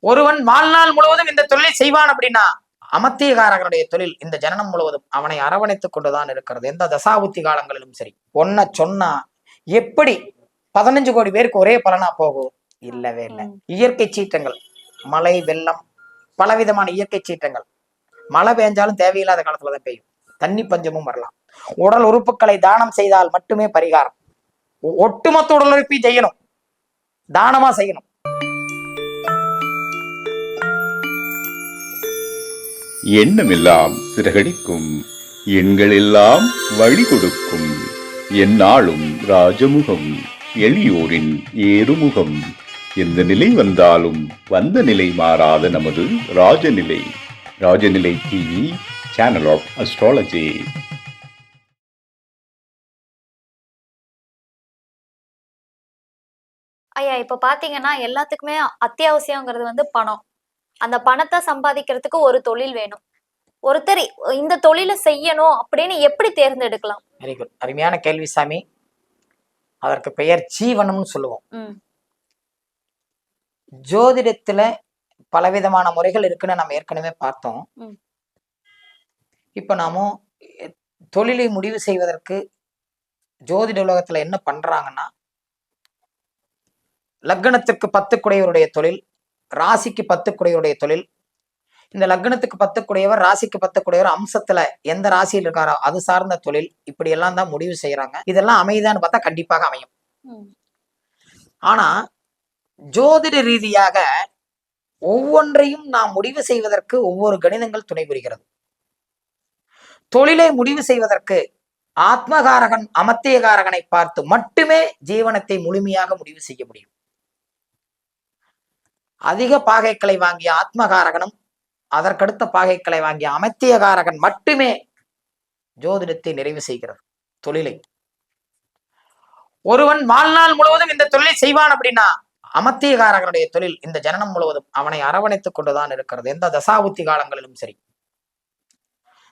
ஒருவன் வாழ்நாள் முழுவதும் இந்த தொழிலை செய்வான் அப்படின்னா அமத்தியகாரகனுடைய தொழில் இந்த ஜனனம் முழுவதும் அவனை அரவணைத்துக் கொண்டுதான் இருக்கிறது. எந்த தசாபுத்தி காலங்களிலும் சரி. ஒன்ன சொன்னா எப்படி பதினஞ்சு கோடி பேருக்கு ஒரே பலனா போகும்? இல்லவே இல்லை. இயற்கை சீற்றங்கள் மழை வெள்ளம் பலவிதமான இயற்கை சீற்றங்கள். மழை பெஞ்சாலும் தேவையில்லாத காலத்துல தான் பெய்யும். தண்ணி பஞ்சமும் வரலாம். உடல் உறுப்புகளை தானம் செய்தால் மட்டுமே பரிகாரம். ஒட்டுமொத்த உடல் உறுப்பையும் செய்யணும். தானமா செய்யணும். எண்ணமெல்லாம் சிறகடிக்கும் எண்களெல்லாம் வழி கொடுக்கும். எந்நாளும் ராஜமுகம் எளியோரின் ஏறுமுகம். எந்த நிலை வந்தாலும் வந்த நிலை மாறாத நமது Rajanilai. Rajanilai TV channel of astrology ஐயா இப்ப பாத்தீங்கன்னா எல்லாத்துக்குமே அத்தியாவசியங்கிறது வந்து பணம். அந்த பணத்தை சம்பாதிக்கிறதுக்கு ஒரு தொழில் வேணும். ஒருத்தர் இந்த தொழிலை செய்யணும் அப்படின்னு எப்படி தேர்ந்தெடுக்கலாம்? வெரி குட் அருமையான கேள்வி சாமி. அதற்கு பெயர் ஜீவனம்னு சொல்லுவோம். ஜோதிடத்துல பலவிதமான முறைகள் இருக்குன்னு நம்ம ஏற்கனவே பார்த்தோம். இப்ப நாம தொழிலை முடிவு செய்வதற்கு ஜோதிட உலகத்துல என்ன பண்றாங்கன்னா லக்னத்திற்கு பத்து குடையவருடைய தொழில் ராசிக்கு பத்து குடையவருடைய தொழில். இந்த லக்னத்துக்கு பத்து குடையவர் ராசிக்கு பத்து குடையவர் அம்சத்துல எந்த ராசியில் இருக்காரோ அது சார்ந்த தொழில். இப்படி எல்லாம் தான் முடிவு செய்யறாங்க இதெல்லாம் அமையுதான்னு பார்த்தா கண்டிப்பாக அமையும். ஆனா ஜோதிட ரீதியாக ஒவ்வொன்றையும் நாம் முடிவு செய்வதற்கு ஒவ்வொரு கணிதங்கள் துணை புரிகிறது. தொழிலை முடிவு செய்வதற்கு ஆத்மகாரகன் அமத்தியகாரகனை பார்த்து மட்டுமே ஜீவனத்தை முழுமையாக முடிவு செய்ய முடியும். அதிக பாகைகளை வாங்கிய ஆத்மகாரகனும் அதற்கடுத்த பாகைக்களை வாங்கிய அமத்தியகாரகன் மட்டுமே ஜோதிடத்தை நிறைவு செய்கிறது தொழிலை. ஒருவன் வாழ்நாள் முழுவதும் இந்த தொழிலை செய்வான் அப்படின்னா அமத்தியகாரகனுடைய தொழில் இந்த ஜனனம் முழுவதும் அவனை அரவணைத்துக் கொண்டுதான் இருக்கிறது. எந்த தசாபுத்தி காலங்களிலும் சரி.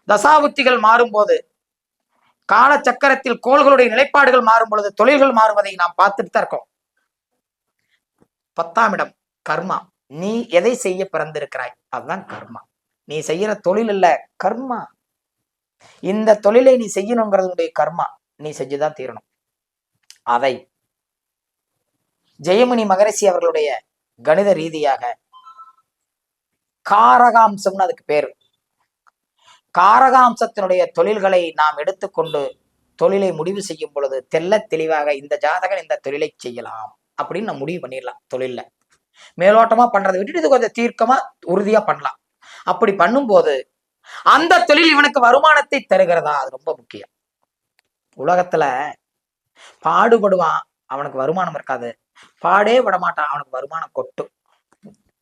தசாபுத்திகள் மாறும்போது கால சக்கரத்தில் கோள்களுடைய நிலைப்பாடுகள் மாறும் பொழுது தொழில்கள் மாறுவதை நாம் பார்த்துட்டு தான் இருக்கோம். பத்தாம் இடம். கர்மா. நீ எதை செய்ய பிறந்திருக்கிறாய்? அதுதான் கர்மா. நீ செய்யற தொழில் இல்ல கர்மா. இந்த தொழிலை நீ செய்யணுங்கிறதுடைய கர்மா. நீ செஞ்சுதான் தீரணும். அதை ஜெயமணி மகரிஷி அவர்களுடைய கணித ரீதியாக காரகாம்சம்னு அதுக்கு பேரு. காரகாம்சத்தினுடைய தொழில்களை நாம் எடுத்துக்கொண்டு தொழிலை முடிவு செய்யும் பொழுது தெல்ல தெளிவாக இந்த ஜாதகன் இந்த தொழிலை செய்யலாம் அப்படின்னு நம்ம முடிவு பண்ணிடலாம் தொழில்ல. மேலோட்டமா பண்றதை விட்டுட்டு இது கொஞ்சம் தீர்க்கமா உறுதியா பண்ணலாம். அப்படி பண்ணும்போது அந்த தொழில் இவனுக்கு வருமானத்தை தருகிறதா? அது ரொம்ப முக்கியம். உலகத்துல பாடுபடுவான் அவனுக்கு வருமானம் இருக்காது. பாடே விடமாட்டான் அவனுக்கு வருமானம் கொட்டும்.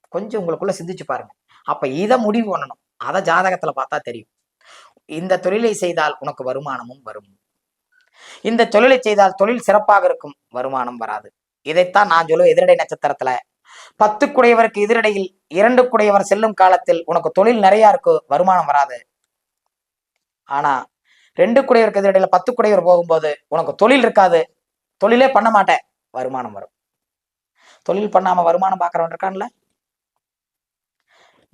கொஞ்சம் உங்களுக்குள்ள சிந்திச்சு பாருங்க. அப்ப இதை முடிவு பண்ணணும். அதை ஜாதகத்துல பார்த்தா தெரியும். இந்த தொழிலை செய்தால் உனக்கு வருமானமும் வரும். இந்த தொழிலை செய்தால் தொழில் சிறப்பாக இருக்கும் வருமானம் வராது. இதைத்தான் நான் சொல்லுவேன் எதிரடை நட்சத்திரத்துல பத்து குடையவருக்கு எதிரடையில் இரண்டு குடையவர் செல்லும் காலத்தில் உனக்கு தொழில் நிறையா இருக்கு வருமானம் வராது. ஆனா ரெண்டு குடையவருக்கு எதிரடையில பத்து குடையவர் போகும்போது உனக்கு தொழில் இருக்காது தொழிலே பண்ண மாட்டேன் வருமானம் வரும். தொழில் பண்ணாம வருமானம் பார்க்கறவன் இருக்கான்ல?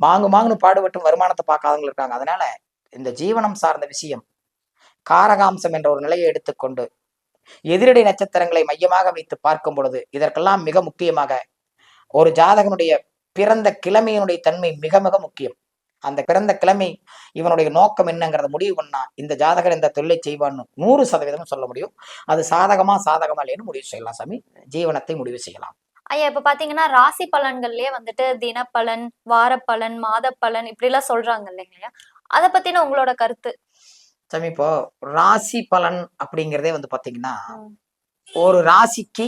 மாங்கு மாங்குன்னு பாடுபட்டு வருமானத்தை பார்க்காதவங்க இருக்காங்க. அதனால இந்த ஜீவனம் சார்ந்த விஷயம் காரகாம்சம் என்ற ஒரு நிலையை எடுத்துக்கொண்டு எதிரடி நட்சத்திரங்களை மையமாக வைத்து பார்க்கும் பொழுது இதற்கெல்லாம் மிக முக்கியமாக ஒரு ஜாதகனுடைய பிறந்த கிழமையினுடைய தன்மை மிக மிக முக்கியம். அந்த பிறந்த கிழமை இவனுடைய நோக்கம் என்னங்கிறத முடிவு பண்ணா இந்த ஜாதகர் இந்த தொழிலை செய்வான்னு நூறு சதவீதம் சொல்ல முடியும். அது சாதகமா சாதகமா இல்லைன்னு முடிவு செய்யலாம் சாமி. ஜீவனத்தை முடிவு செய்யலாம். ஐயா இப்ப பாத்தீங்கன்னா ராசி பலன்கள்லயே வந்துட்டு தினப்பலன் வாரப்பலன் மாதப்பலன் இப்படி எல்லாம் சொல்றாங்க இல்லைங்களா? அத பத்தின உங்களோட கருத்து? சாமி இப்போ ராசி பலன் அப்படிங்கிறதே வந்து பாத்தீங்கன்னா. ஒரு ராசிக்கு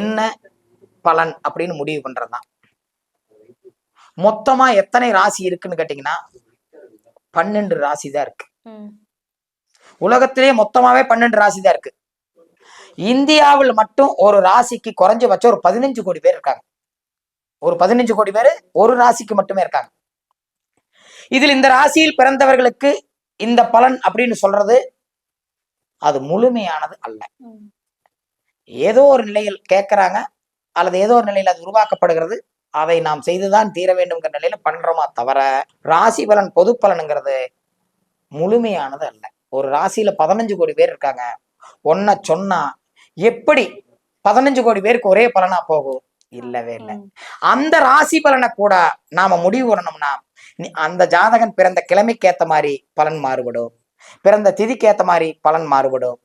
என்ன பலன் அப்படின்னு முடிவு பண்றதுதான். மொத்தமா எத்தனை ராசி இருக்குன்னு கேட்டீங்கன்னா பன்னெண்டு ராசி தான் இருக்கு உலகத்திலேயே மொத்தமாவே பன்னெண்டு ராசி தான் இருக்கு. இந்தியாவில் மட்டும் ஒரு ராசிக்கு குறைஞ்சபட்சம் ஒரு பதினஞ்சு கோடி பேர் இருக்காங்க. ஒரு பதினஞ்சு கோடி பேர் ஒரு ராசிக்கு மட்டுமே இருக்காங்க. இதில் இந்த ராசியில் பிறந்தவர்களுக்கு இந்த பலன் அப்படின்னு சொல்றது அது முழுமையானது அல்ல. ஏதோ ஒரு நிலையில் கேட்கறாங்க அல்லது ஏதோ ஒரு நிலையில் அது உருவாக்கப்படுகிறது அதை நாம் செய்துதான் தீர வேண்டும்ங்கிற நிலையில பண்றோமா தவிர ராசி பலன் பொது பலனுங்கிறது முழுமையானது அல்ல. ஒரு ராசியில பதினஞ்சு கோடி பேர் இருக்காங்க. ஒன்ன சொன்னா எப்படி பதினஞ்சு கோடி பேருக்கு ஒரே பலனா போகும்? இல்லவே இல்லை. அந்த ராசி பலனை கூட நாம முடிவு பண்ணணும்னா அந்த ஜாதகன் பிறந்த கிழமைக்கு ஏத்த மாதிரி பலன் மாறுபடும். பிறந்த திதிக்கு ஏத்த மாதிரி பலன் மாறுபடும்.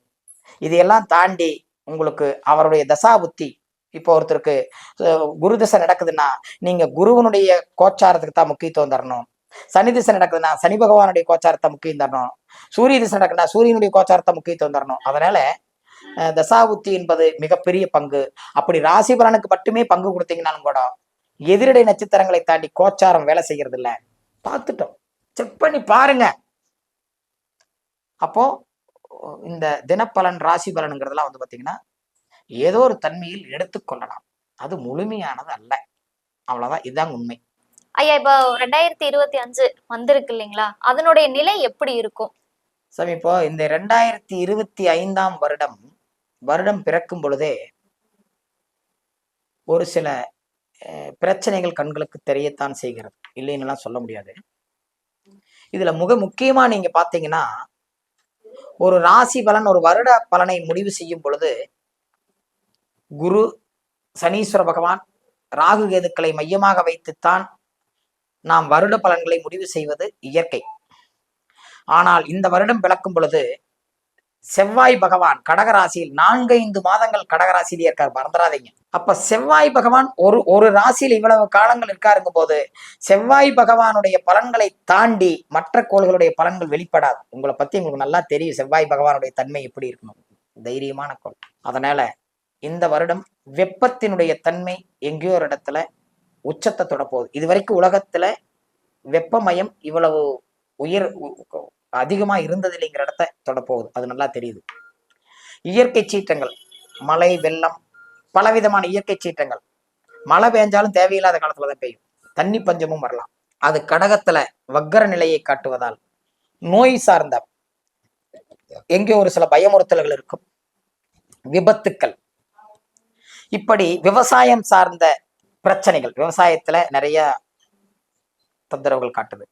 இதையெல்லாம் தாண்டி உங்களுக்கு அவருடைய தசா புத்தி இப்போ ஒருத்தருக்கு குரு திசை நடக்குதுன்னா நீங்க குருவனுடைய கோச்சாரத்துக்கு தான் முக்கியத்துவம் தரணும். சனி திசை நடக்குதுன்னா சனி பகவானுடைய கோச்சாரத்தை முக்கியம் தரணும். சூரிய திசை நடக்குதுன்னா சூரியனுடைய கோச்சாரத்தை முக்கியத்துவம் தரணும். அதனால தசாபுத்தி என்பது மிகப்பெரிய பங்கு. அப்படி ராசி பலனுக்கு மட்டுமே பங்கு கொடுத்தீங்கன்னாலும் கூட எதிரடை நட்சத்திரங்களை தாண்டி கோச்சாரம் வேலை செய்யறது இல்ல பார்த்துட்டோம். செக் பண்ணி பாருங்க. அப்போ இந்த தினப்பலன் ராசி பலனுங்கிறதுலாம் வந்து பாத்தீங்கன்னா ஏதோ ஒரு தன்மையில் எடுத்துக்கொள்ளலாம் அது முழுமையானது அல்ல. அவ்வளவுதான். இதுதான் உண்மை. ஐயா இப்போ ரெண்டாயிரத்தி இருபத்தி அஞ்சு வந்திருக்கு இல்லைங்களா? அதனுடைய நிலை எப்படி இருக்கும்? சாமி இப்போ இந்த ரெண்டாயிரத்தி இருபத்தி ஐந்தாம் வருடம் வருடம் பிறக்கும் பொழுதே ஒரு சில பிரச்சனைகள் கண்களுக்கு தெரியத்தான் செய்கிறது. இல்லைன்னுலாம் சொல்ல முடியாது. இதுல முக முக்கியமா நீங்க பாத்தீங்கன்னா ஒரு ராசி பலன் ஒரு வருட பலனை முடிவு செய்யும் பொழுது குரு சனீஸ்வர பகவான் ராகு கேதுக்களை மையமாக வைத்துத்தான் நாம் வருட பலன்களை முடிவு செய்வது இயற்கை. ஆனால் இந்த வருடம் பிளக்கும் பொழுது செவ்வாய் பகவான் கடகராசியில் நான்கைந்து மாதங்கள் கடகராசியிலே இருக்கார் மறந்துடாதீங்க. அப்ப செவ்வாய் பகவான் ஒரு ஒரு ராசியில் இவ்வளவு காலங்கள் இருக்காருங்கும் போது செவ்வாய் பகவானுடைய பலன்களை தாண்டி மற்ற கோள்களுடைய பலன்கள் வெளிப்படாது. உங்களை பத்தி உங்களுக்கு நல்லா தெரியும் செவ்வாய் பகவானுடைய தன்மை எப்படி இருக்கணும். தைரியமான கோள். அதனால இந்த வருடம் வெப்பத்தினுடைய தன்மை எங்கேயோ ஒரு இடத்துல உச்சத்தை தொடப்போகுது. இதுவரைக்கும் இது வரைக்கும் உலகத்துல வெப்பமயம் இவ்வளவு உயர் உ- அதிகமா இருந்தது இல்லைங்கிற இடத்த தொடப்போகுது. அது நல்லா தெரியுது. இயற்கை சீற்றங்கள் மழை வெள்ளம் பலவிதமான இயற்கை சீற்றங்கள். மழை பெஞ்சாலும் தேவையில்லாத காலத்துல தான் பெய்யும். தண்ணி பஞ்சமும் வரலாம். அது கடகத்துல வக்கர நிலையை காட்டுவதால் நோய் சார்ந்த எங்கே ஒரு சில பயமுறுத்தல்கள் இருக்கும். விபத்துக்கள் இப்படி விவசாயம் சார்ந்த பிரச்சனைகள் விவசாயத்துல நிறைய தொந்தரவுகள் காட்டுது.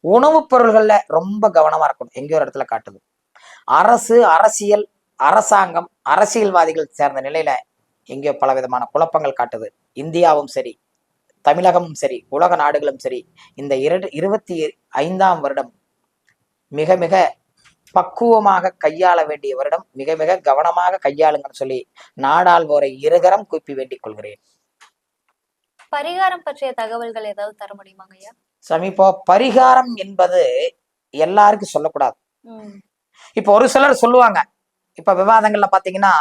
உணவுப் பொருள்கள்ல ரொம்ப கவனமா இருக்கணும். எங்கேயோ ஒரு இடத்துல காட்டுது. அரசு அரசியல் அரசாங்கம் அரசியல்வாதிகள் சேர்ந்த நிலையில எங்கேயோ பல விதமான குழப்பங்கள் காட்டுது. இந்தியாவும் சரி தமிழகமும் சரி உலக நாடுகளும் சரி இந்த இரண்டு இருபத்தி ஐந்தாம் வருடம் மிக மிக பக்குவமாக கையாள வேண்டிய வருடம் மிக மிக கவனமாக கையாளுங்கன்னு சொல்லி நாடாள்வோரை இருகரம் கூப்பி வேண்டிக் கொள்கிறேன். பரிகாரம் பற்றிய தகவல்கள் ஏதாவது தர முடியுமாங்க ஐயா? சமீப பரிகாரம் என்பது எல்லாருக்கும் சொல்லக்கூடாது. இப்போ ஒரு சிலர் சொல்லுவாங்க. இப்ப விவாதங்கள்ல பாத்தீங்கன்னா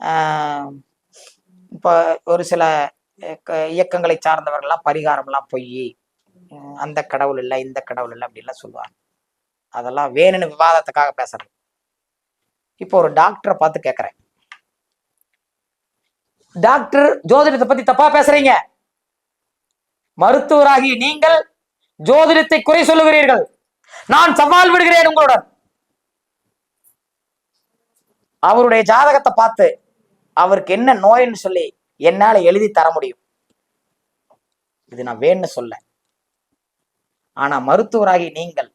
ஆஹ், இப்ப ஒரு சில இயக்கங்களை சார்ந்தவர்கள்லாம் பரிகாரம்லாம் பொய் அந்த கடவுள் இல்லை இந்த கடவுள் இல்லை அப்படின்லாம் சொல்லுவாங்க. அதெல்லாம் வேணும்னு விவாதத்துக்காக பேசுறது. இப்போ ஒரு டாக்டரை பார்த்து கேட்கறேன் டாக்டர் ஜோதிடத்தை பத்தி தப்பா பேசுறீங்க. மருத்துவராகி நீங்கள் ஜோதிடத்தை குறை சொல்லுகிறீர்கள். நான் சவால் விடுகிறேன் உங்களுடன். அவருடைய ஜாதகத்தை பார்த்து அவருக்கு என்ன நோய்னு சொல்லி என்னால எழுதி தர முடியும். இது நான் வேணும்னு சொல்ல. ஆனா மருத்துவராகி நீங்கள்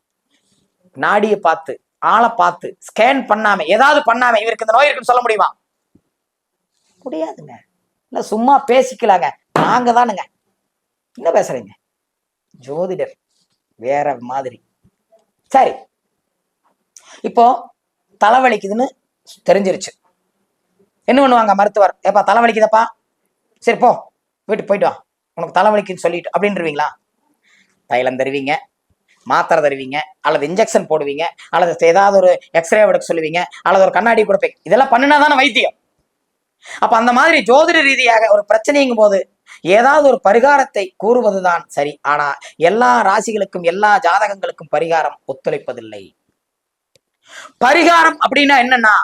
நாடியை பார்த்து ஆளை பார்த்து ஸ்கேன் பண்ணாம ஏதாவது பண்ணாம இவருக்கு இந்த நோய் இருக்குன்னு சொல்ல முடியுமா? முடியாதுங்க. இல்ல சும்மா பேசிக்கலாங்க. நாங்க தானுங்க. என்ன பேசுறீங்க? ஜோதிடர். வேற மாதிரி. சரி. இப்போ தலைவலிக்குதுன்னு தெரிஞ்சிருச்சு. என்ன பண்ணுவாங்க மருத்துவர்? ஏப்பா தலைவலிக்குதப்பா? சரி போ. வீட்டுக்கு போயிட்டு வா. உனக்கு தலைவலிக்குன்னு சொல்லிட்டு அப்படின்றவீங்களா? தைலம் தருவீங்க. மாத்திரை தருவீங்க அல்லது இன்ஜெக்ஷன் போடுவீங்க அல்லது ஏதாவது ஒரு எக்ஸ்ரே எடுக்க சொல்லுவீங்க அல்லது ஒரு கண்ணாடி கொடுப்பீங்க இதெல்லாம் பண்ணினா தானே வைத்தியம். அப்ப அந்த மாதிரி ஜோதிட ரீதியாக ஒரு பிரச்சனைங்கும் போது ஏதாவது ஒரு பரிகாரத்தை கூறுவதுதான் சரி. ஆனா எல்லா ராசிகளுக்கும் எல்லா ஜாதகங்களுக்கும் பரிகாரம் ஒத்துழைப்பதில்லை. பரிகாரம் அப்படின்னா என்னன்னா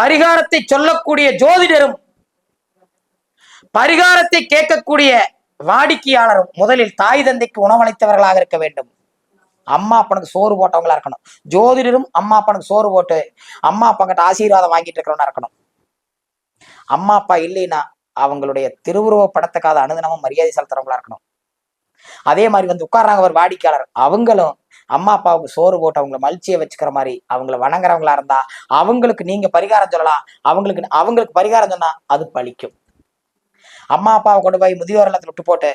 பரிகாரத்தை சொல்லக்கூடிய ஜோதிடரும் பரிகாரத்தை கேட்கக்கூடிய வாடிக்கையாளரும் முதலில் தாய் தந்தைக்கு உணவளித்தவர்களாக இருக்க வேண்டும். அம்மா அப்பனுக்கு சோறு போட்டவங்களா இருக்கணும். ஜோதிடரும் அம்மா அப்பனுக்கு சோறு போட்டு அம்மா அப்பா கிட்ட ஆசீர்வாதம் வாங்கிட்டு இருக்கிறவனா இருக்கணும். அம்மா அப்பா இல்லைன்னா அவங்களுடைய திருவுருவ படத்துக்காக அனுதினமும் மரியாதை செலுத்துறவங்களா இருக்கணும். அதே மாதிரி வந்து உட்கார்றாங்க ஒரு வாடிக்கையாளர். அவங்களும் அம்மா அப்பாவுக்கு சோறு போட்டு அவங்கள மல்ச்சியை வச்சுக்கிற மாதிரி அவங்கள வணங்குறவங்களா இருந்தா அவங்களுக்கு நீங்க பரிகாரம் சொல்லலாம். அவங்களுக்கு அவங்களுக்கு பரிகாரம் சொன்னா அது பலிக்கும் அம்மா அப்பாவை கொண்டு போய் முதியோர் இல்லத்தில் விட்டு போட்டு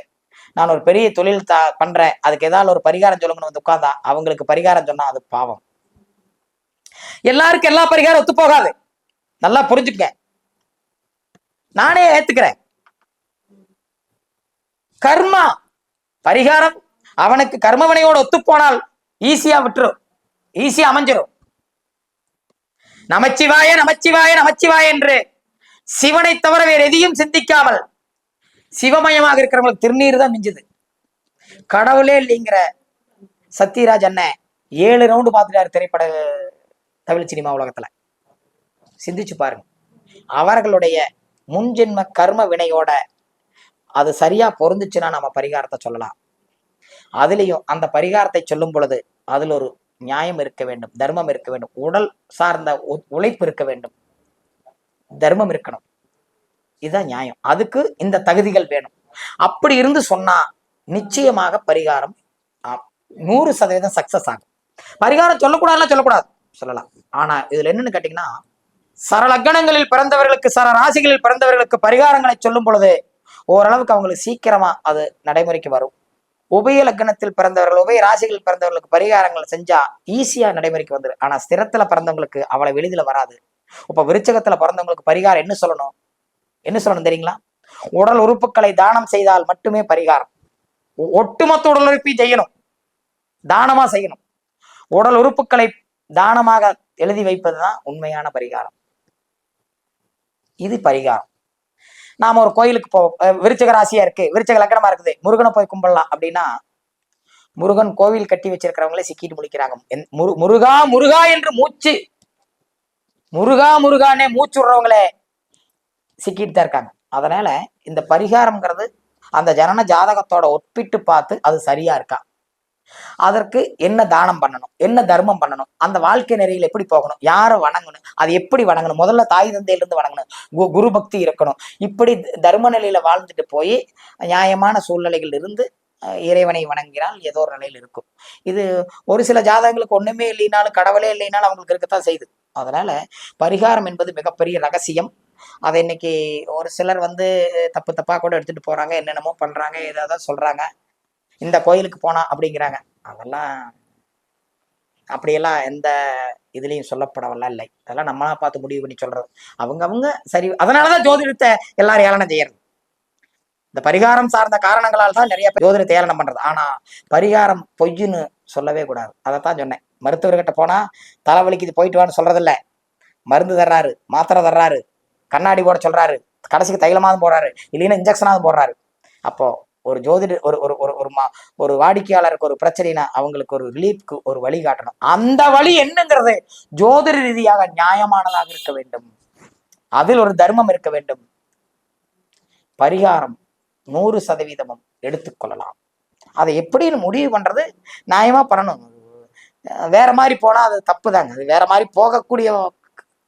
நான் ஒரு பெரிய தொழில் தா பண்றேன். அதுக்கு ஏதாவது ஒரு பரிகாரம் சொல்லுங்கன்னு வந்து உட்கார்ந்தா அவங்களுக்கு பரிகாரம் சொன்னா அது பாவம். எல்லாருக்கும் எல்லா பரிகாரம் ஒத்து போகாது. நல்லா புரிஞ்சுக்க நானே ஏத்துக்கிறேன். கர்மா பரிகாரம் அவனுக்கு கர்மவனையோடு ஒத்து போனால் ஈஸியா விட்டுரும். ஈஸியா அமைஞ்சிரும். நமச்சிவாய நமச்சிவாய நமச்சிவாய என்று சிவனை தவிர வேறு எதையும் சிந்திக்காமல் சிவமயமாக இருக்கிறவங்களுக்கு திருநீர் தான் மிஞ்சுது. கடவுளே இல்லைங்கிற சத்யராஜ் அண்ணன் ஏழு ரவுண்டு பார்த்துட்டாரு திரைப்பட தமிழ் சினிமா உலகத்துல. சிந்திச்சு பாருங்க. அவர்களுடைய முன்ஜென்ம கர்ம வினையோட அது சரியா பொருந்துச்சுன்னா நம்ம பரிகாரத்தை சொல்லலாம். அதுலேயும் அந்த பரிகாரத்தை சொல்லும் பொழுது அதில் ஒரு நியாயம் இருக்க வேண்டும் தர்மம் இருக்க வேண்டும் உடல் சார்ந்த உ- உழைப்பு இருக்க வேண்டும். தர்மம் இருக்கணும். இதுதான் நியாயம். அதுக்கு இந்த தகுதிகள் வேணும். அப்படி இருந்து சொன்னா நிச்சயமாக பரிகாரம் நூறு சதவீதம் சக்சஸ் ஆகும். பரிகாரம் சொல்லக்கூடாதுலாம் சொல்லக்கூடாது. சொல்லலாம். ஆனா இதுல என்னன்னு கேட்டீங்கன்னா சரலக்கணங்களில் பிறந்தவர்களுக்கு சர ராசிகளில் பிறந்தவர்களுக்கு பரிகாரங்களை சொல்லும் பொழுது ஓரளவுக்கு அவங்களுக்கு சீக்கிரமா அது நடைமுறைக்கு வரும். உபய லக்னத்தில் பிறந்தவர்கள் உபய ராசிகளில் பிறந்தவர்களுக்கு பரிகாரங்கள் செஞ்சா ஈஸியா நடைமுறைக்கு வந்துடும் ஆனா ஸ்திரத்துல பிறந்தவங்களுக்கு அவ்வளவு எளிதில வராது. இப்ப விருச்சகத்துல பிறந்தவங்களுக்கு பரிகாரம் என்ன சொல்லணும்? என்ன சொல்லணும் தெரியுங்களா? உடல் உறுப்புகளை தானம் செய்தால் மட்டுமே பரிகாரம். ஒ- ஒட்டுமொத்த உடல் உறுப்பையும் செய்யணும். தானமா செய்யணும். உடல் உறுப்புகளை தானமாக எழுதி வைப்பதுதான் உண்மையான பரிகாரம். இது பரிகாரம். நாம ஒரு கோயிலுக்கு போ விருச்சக ராசியா இருக்கு விருச்சக லக்கணமா இருக்குது முருகனை போய் கும்பிடலாம் அப்படின்னா முருகன் கோவில் கட்டி வச்சிருக்கிறவங்களே சிக்கிட்டு முடிக்கிறாங்க என்- முரு முருகா முருகா என்று மூச்சு. முருகா முருகானே மூச்சு விடுறவங்களே சிக்கிட்டு தான் இருக்காங்க. அதனால இந்த பரிகாரம்ங்கிறது அந்த ஜனன ஜாதகத்தோட ஒப்பிட்டு பார்த்து அது சரியா இருக்கா? அதற்கு என்ன தானம் பண்ணணும்? என்ன தர்மம் பண்ணணும்? அந்த வாழ்க்கை நெறியில் எப்படி போகணும்? யாரை வணங்கணும்? அது எப்படி வணங்கணும்? முதல்ல தாய் தந்தையிலிருந்து வணங்கணும். கு- குரு பக்தி இருக்கணும். இப்படி தர்ம நிலையில வாழ்ந்துட்டு போய் நியாயமான சூழ்நிலைகள் இருந்து இறைவனை வணங்கினால் ஏதோ ஒரு நிலையில் இருக்கும். இது ஒரு சில ஜாதகங்களுக்கு ஒண்ணுமே இல்லைனாலும் கடவுளே இல்லைனாலும் அவங்களுக்கு இருக்கத்தான் செய்யுது அதனால பரிகாரம் என்பது மிகப்பெரிய ரகசியம். அதை இன்னைக்கு ஒரு சிலர் வந்து தப்பு தப்பா கூட எடுத்துட்டு போறாங்க என்னென்னமோ பண்றாங்க ஏதாவது சொல்றாங்க. இந்த கோயிலுக்கு போனா அப்படிங்கிறாங்க. அதெல்லாம் அப்படியெல்லாம் எந்த இதுலயும் சொல்லப்படவெல்லாம் இல்லை. அதெல்லாம் நம்மளா பார்த்து முடிவு பண்ணி சொல்றது. அவங்க அவங்க சரி அதனாலதான் ஜோதிடத்தை எல்லாரும் ஏளனம் செய்யறது. இந்த பரிகாரம் சார்ந்த காரணங்களால் தான் நிறைய பேர் ஜோதிடத்தை பண்றது. ஆனா பரிகாரம் பொய்ன்னு சொல்லவே கூடாது. அதைத்தான் சொன்னேன். மருத்துவர்கிட்ட போனா தலைவலிக்கு போயிட்டு வான்னு சொல்றதில்ல. மருந்து தர்றாரு மாத்திரை தர்றாரு கண்ணாடி போட சொல்றாரு கடைசிக்கு தைலமாவது போடுறாரு இல்லைன்னா இன்ஜெக்ஷனாவது போடுறாரு. அப்போ ஒரு ஜோதிட ஒரு ஒரு ஒரு ஒரு மா ஒரு வாடிக்கையாளருக்கு ஒரு பிரச்சனைனா அவங்களுக்கு ஒரு ரிலீஃப்க்கு ஒரு வழி காட்டணும். அந்த வழி என்னங்கிறது ஜோதிட ரீதியாக நியாயமானதாக இருக்க வேண்டும். அதில் ஒரு தர்மம் இருக்க வேண்டும். பரிகாரம் நூறு சதவீதமும் எடுத்துக்கொள்ளலாம். அதை எப்படின்னு முடிவு பண்றது நியாயமா பண்ணணும். வேற மாதிரி போனா அது தப்பு தாங்க அது வேற மாதிரி போகக்கூடிய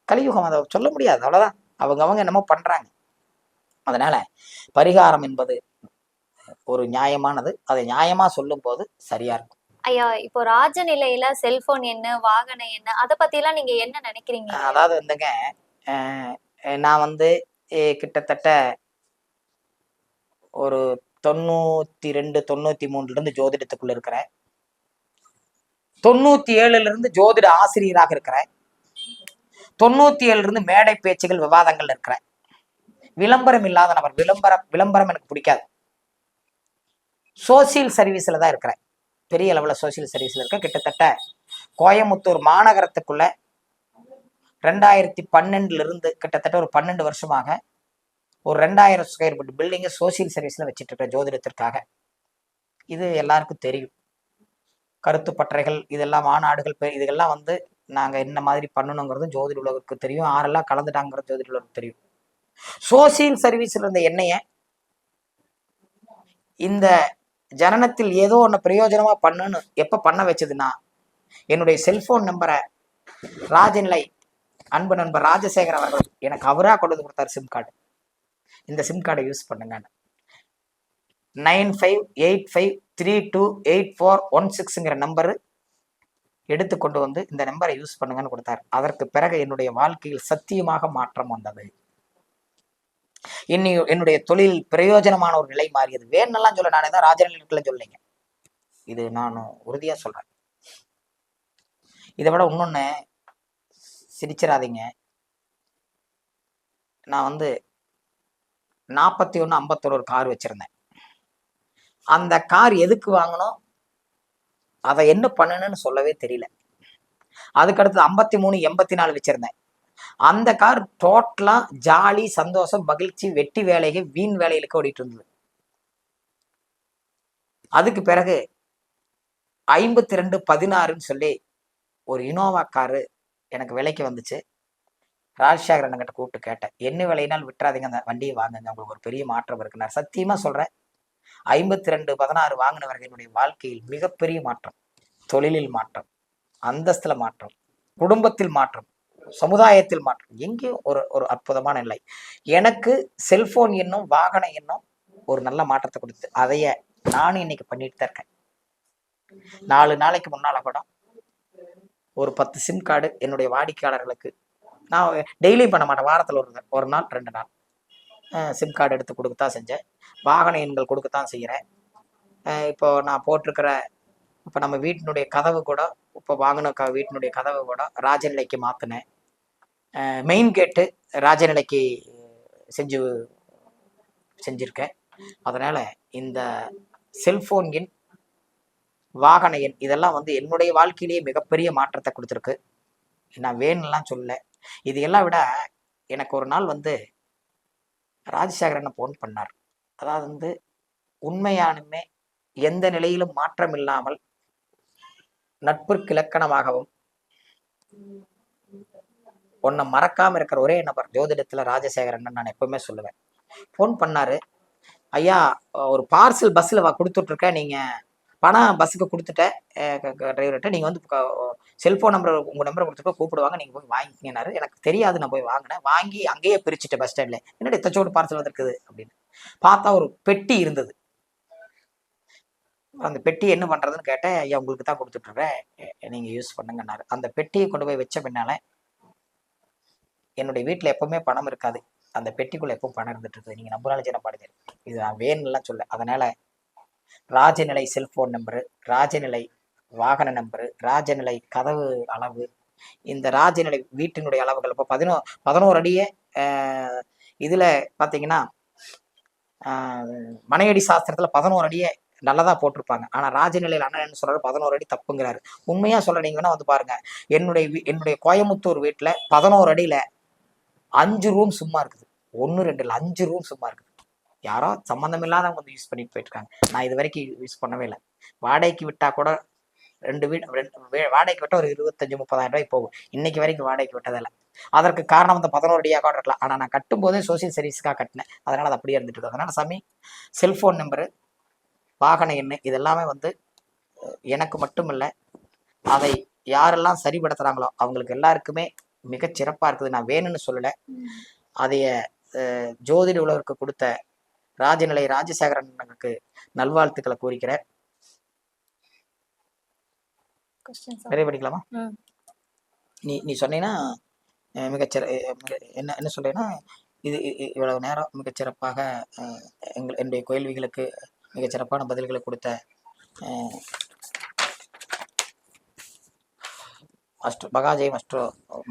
கலியுகம் அதை சொல்ல முடியாது. அவ்வளவுதான். அவங்க அவங்க என்னமோ பண்றாங்க. அதனால பரிகாரம் என்பது ஒரு நியாயமானது. அதை நியாயமா சொல்லும் போது சரியா இருக்கும். ஐயா இப்போ ராஜ நிலையில செல்போன் என்ன வாகனம் என்ன அத பத்தி எல்லாம் நீங்க என்ன நினைக்கிறீங்க? அதாவது வந்துங்க அஹ் நான் வந்து கிட்டத்தட்ட ஒரு தொண்ணூத்தி ரெண்டு தொண்ணூத்தி மூணுல இருந்து ஜோதிடத்துக்குள்ள இருக்கிறேன். தொண்ணூத்தி ஏழுல இருந்து ஜோதிட ஆசிரியராக இருக்கிறேன். தொண்ணூத்தி ஏழுல இருந்து மேடை பேச்சுகள் விவாதங்கள் இருக்கிறேன். விளம்பரம் இல்லாத நபர் விளம்பரம் விளம்பரம் எனக்கு பிடிக்காது. சோசியல் சர்வீஸ்ல தான் இருக்கிறேன். பெரிய அளவுல சோசியல் சர்வீஸ்ல இருக்க கிட்டத்தட்ட கோயமுத்தூர் மாநகரத்துக்குள்ள ரெண்டாயிரத்தி பன்னெண்டுல இருந்து கிட்டத்தட்ட ஒரு பன்னெண்டு வருஷமாக ஒரு ரெண்டாயிரம் ஸ்கொயர் ஃபீட் பில்டிங்கை சோசியல் சர்வீஸில் வச்சுட்டு இருக்கேன் ஜோதிடத்திற்காக. இது எல்லாருக்கும் தெரியும். கருத்து பட்டறைகள் இதெல்லாம் மாநாடுகள் பெ- இதெல்லாம் வந்து நாங்கள் என்ன மாதிரி பண்ணணுங்கிறதும் ஜோதிட உலகத்துக்கு தெரியும். ஆரெல்லாம் கலந்துட்டாங்கிறது ஜோதிட உலகத்துக்கு தெரியும். சோசியல் சர்வீஸில் இருந்த எண்ணெயை இந்த ஜனனத்தில் ஏதோ ஒன்று பிரயோஜனமாக பண்ணுன்னு எப்போ பண்ண வச்சதுன்னா என்னுடைய செல்போன் நம்பரை ராஜநிலை அன்பு நண்பர் ராஜசேகர் அவர்கள் எனக்கு அவராக கொண்டு வந்து சிம் கார்டு இந்த சிம் கார்டை யூஸ் பண்ணுங்க. Nine five eight five three two eight four one சிக்ஸுங்கிற number எடுத்து கொண்டு வந்து இந்த நம்பரை யூஸ் பண்ணுங்கன்னு கொடுத்தார். அதற்கு பிறகு என்னுடைய வாழ்க்கையில் சத்தியமாக மாற்றம் வந்தது. இன்னி என்னுடைய தொழில் பிரயோஜனமான ஒரு நிலை மாறியது. வேணும்லாம் சொல்ல நானே தான் ராஜநிலைக்குள்ள சொல்லிங்க இது நான் உறுதியா சொல்றேன். இதை விட இன்னொன்னு சிரிச்சிடாதீங்க நான் வந்து நாற்பத்தி ஒன்று ஐம்பத்தொரு ஒரு கார் வச்சுருந்தேன். அந்த கார் எதுக்கு வாங்கினோம் அதை என்ன பண்ணணும்னு சொல்லவே தெரியல. அதுக்கடுத்து ஐம்பத்தி மூணு எண்பத்தி நாலு வச்சுருந்தேன். அந்த கார் டோட்டலாக ஜாலி சந்தோஷம் மகிழ்ச்சி வெட்டி வேலைகள் வீண் வேலைகளுக்கு ஓடிட்டு இருந்தது. அதுக்கு பிறகு ஐம்பத்தி ரெண்டு பதினாறுன்னு சொல்லி ஒரு இனோவா காரு எனக்கு விலைக்கு வந்துச்சு. ராஜசேகர் அண்ணங்கிட்ட கூப்பிட்டு கேட்டேன். என்ன விலையினால் விட்டுறாதீங்க அந்த வண்டியை வாங்குங்க. உங்களுக்கு ஒரு பெரிய மாற்றம் இருக்கு நான் சத்தியமா சொல்றேன். ஐம்பத்தி ரெண்டு பதினாறு வாங்கினவர்கள் என்னுடைய வாழ்க்கையில் மிகப்பெரிய மாற்றம். தொழிலில் மாற்றம். அந்தஸ்தில் மாற்றம். குடும்பத்தில் மாற்றம். சமுதாயத்தில் மாற்றம். எங்கேயும் ஒரு ஒரு அற்புதமான நிலை. எனக்கு செல்போன் என்னும் வாகன என்னும் ஒரு நல்ல மாற்றத்தை கொடுத்து அதைய நானும் இன்னைக்கு பண்ணிட்டு தான் இருக்கேன். நாலு நாளைக்கு முன்னால கூட ஒரு பத்து சிம் கார்டு என்னுடைய வாடிக்கையாளர்களுக்கு நான் டெய்லியும் பண்ண மாட்டேன். வாரத்தில் ஒரு ஒரு நாள் ரெண்டு நாள். சிம் கார்டு எடுத்து கொடுக்கத்தான் செஞ்சேன். வாகன எண்கள் கொடுக்கத்தான் செய்கிறேன் இப்போ நான் போட்டிருக்கிற இப்போ நம்ம வீட்டினுடைய கதவு கூட இப்போ வாங்கின க வீட்டினுடைய கதவு கூட ராஜநிலைக்கு மாற்றினேன் மெயின் கேட்டு ராஜநிலைக்கு செஞ்சு செஞ்சுருக்கேன். அதனால் இந்த செல்ஃபோன் எண் வாகன எண் இதெல்லாம் வந்து என்னுடைய வாழ்க்கையிலேயே மிகப்பெரிய மாற்றத்தை கொடுத்துருக்கு. நான் வேணும்லாம் சொல்லலை. இது எல்லாம் விட எனக்கு ஒரு நாள் வந்து ராஜசேகரனை ஃபோன் பண்ணார். அதாவது வந்து உண்மையானுமே எந்த நிலையிலும் மாற்றம் இல்லாமல் நட்பிற்கு இலக்கணமாகவும் உன்னை மறக்காம இருக்கிற ஒரே நபர் ஜோதிடத்துல ராஜசேகரன் நான் எப்பவுமே சொல்லுவேன். ஃபோன் பண்ணாரு. ஐயா ஒரு பார்சல் பஸ்ஸில் கொடுத்துட்டு இருக்கேன் நீங்க பணம் பஸ்ஸுக்கு கொடுத்துட்டேன். டிரைவர்கிட்ட நீங்கள் வந்து செல்ஃபோன் நம்பர் உங்கள் நம்பரை கொடுத்துட்டு கூப்பிடுவாங்க. நீங்கள் போய் வாங்கிக்கினாரு எனக்கு தெரியாது நான் போய் வாங்கினேன். வாங்கி அங்கேயே பிரிச்சுட்டேன் பஸ் ஸ்டாண்டில் என்னடி தச்சோடு பார்சல் வந்திருக்குது? அப்படின்னு. பார்த்தா ஒரு பெட்டி இருந்தது. அந்த பெட்டி என்ன பண்ணுறதுன்னு கேட்டேன். ஐயா உங்களுக்கு தான் கொடுத்துட்ருக்கேன் நீங்கள் யூஸ் பண்ணுங்கன்னாரு. அந்த பெட்டியை கொண்டு போய் வச்ச பின்னால் என்னுடைய வீட்டில் எப்பவுமே பணம் இருக்காது. அந்த பெட்டிக்குள்ளே எப்பவும் பணம் இருந்துட்டு இருக்குது நீங்கள் நம்புறாலும் சின்ன பாடுது இது நான் வேணும்லாம் சொல்ல அதனால் ராஜநிலை செல்போன் நம்பரு ராஜநிலை வாகன நம்பரு ராஜநிலை கதவு அளவு. இந்த ராஜநிலை வீட்டினுடைய அளவுகள் இப்போ பதினோ பதினோரு அடியே இதில் இதுல பாத்தீங்கன்னா ஆஹ், மனையடி சாஸ்திரத்துல பதினோரு அடியே நல்லதா போட்டிருப்பாங்க. ஆனா ராஜநிலையில் அண்ணன் என்ன சொல்றாரு பதினோரு அடி தப்புங்கிறாரு. உண்மையா சொல்கிறீங்கன்னா வந்து பாருங்க. என்னுடைய வீ- என்னுடைய கோயமுத்தூர் வீட்டுல பதினோரு அடியில அஞ்சு ரூம் சும்மா இருக்குது. ஒன்று ரெண்டு இல்லை அஞ்சு ரூம் சும்மா இருக்குது. யாரோ சம்மந்தம் இல்லாதவங்க வந்து யூஸ் பண்ணிட்டு போயிட்டு இருக்காங்க நான் இது வரைக்கும் யூஸ் பண்ணவே இல்லை. வாடகைக்கு விட்டா கூட ரெண்டு வீடு ரெண்டு வாடகைக்கு விட்டா ஒரு இருபத்தஞ்சு முப்பதாயிரம் ரூபாய் போகும். இன்னைக்கு வரைக்கும் வாடகைக்கு விட்டதில்லை அதற்கு காரணம் அந்த பதினோரு அடியாக கூட இருக்கலாம். ஆனால் நான் கட்டும்போதே சோசியல் சர்வீஸ்க்காக கட்டினேன். அதனால அது அப்படியே இருந்துட்டு இருக்கு. அதனால சாமி செல்போன் நம்பரு வாகன எண்ணு இதெல்லாமே வந்து எனக்கு மட்டும் இல்லை அதை யாரெல்லாம் சரிபடுத்துறாங்களோ அவங்களுக்கு எல்லாருக்குமே மிகச் சிறப்பா இருக்குது. நான் வேணும்னு சொல்லல. அதைய ஜோதிட உலகிற்கு கொடுத்த ராஜநிலை ராஜசேகரனுக்கு நல்வாழ்த்துக்களை கூறிக்கிறேன் நிறைய படிக்கலாமா. நீ நீ சொன்னீங்கன்னா மிகச்சிற என்ன என்ன சொல்றேன்னா இது இவ்வளவு நேரம் மிகச்சிறப்பாக எங்கள் என்னுடைய கேள்விகளுக்கு மிகச்சிறப்பான பதில்களை கொடுத்த அஸ்ட்ரோ மகாஜெயம் அஸ்ட்ரோ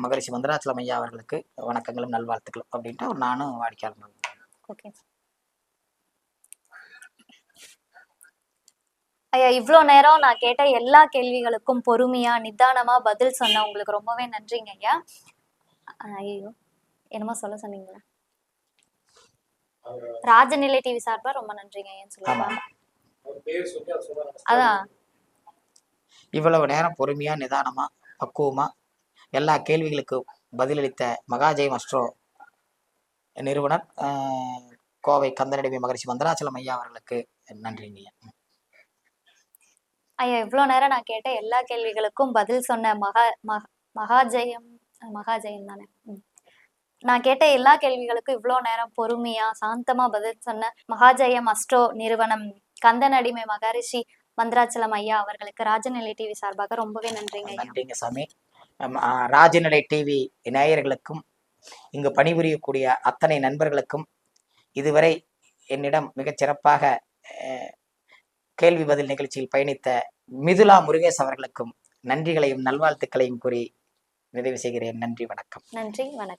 மகரிஷி மந்திராச்சலம் ஐயா அவர்களுக்கு வணக்கங்களும் நல்வாழ்த்துக்களும் அப்படின்ட்டு நானும் வாடிக்கையாளர். ஓகே ஐயா இவ்வளோ நேரம் நான் கேட்ட எல்லா கேள்விகளுக்கும் பொறுமையா நிதானமா பதில் சொன்ன உங்களுக்கு ரொம்பவே நன்றிங்க ஐயா. ஐயோ என்னமோ சொல்ல சொன்னீங்களா. ராஜநிலை டிவி சார்பா ரொம்ப நன்றிங்க ஐயான்னு சொல்லுவாங்க அதான் இவ்வளவு நேரம் பொறுமையா நிதானமா பக்குவமா எல்லா கேள்விகளுக்கு பதிலளித்த மகாஜெயம் அஸ்ட்ரோ நிறுவனர் கோவை கந்தனடிமை மகரிஷி மந்திராச்சலம் ஐயா அவர்களுக்கு நன்றிங்க ஐயா இவ்வளோ நேரம் நான் கேட்ட எல்லா கேள்விகளுக்கும் பதில் சொன்ன மகா மக- மகாஜெயம் மகாஜெயம் தானே? நான் கேட்ட எல்லா கேள்விகளுக்கும் இவ்வளோ நேரம் பொறுமையா சாந்தமா பதில் சொன்ன மகாஜயம் அஸ்ட்ரோ நிறுவனம் கந்தன் அடிமை மகரிஷி மந்திராச்சலம் ஐயா அவர்களுக்கு ராஜநிலை டிவி சார்பாக ரொம்பவே நன்றிங்க நன்றிங்க சாமி. ராஜநிலை டிவி நேயர்களுக்கும் இங்கு பணிபுரியக்கூடிய அத்தனை நண்பர்களுக்கும் இதுவரை என்னிடம் மிகச் சிறப்பாக அஹ், கேள்வி பதில் நிகழ்ச்சியில் பயணித்த மிதுலா முருகேஷ் அவர்களுக்கும் நன்றிகளையும் நல்வாழ்த்துக்களையும் கூறி நிறைவு செய்கிறேன். நன்றி வணக்கம். நன்றி வணக்கம்.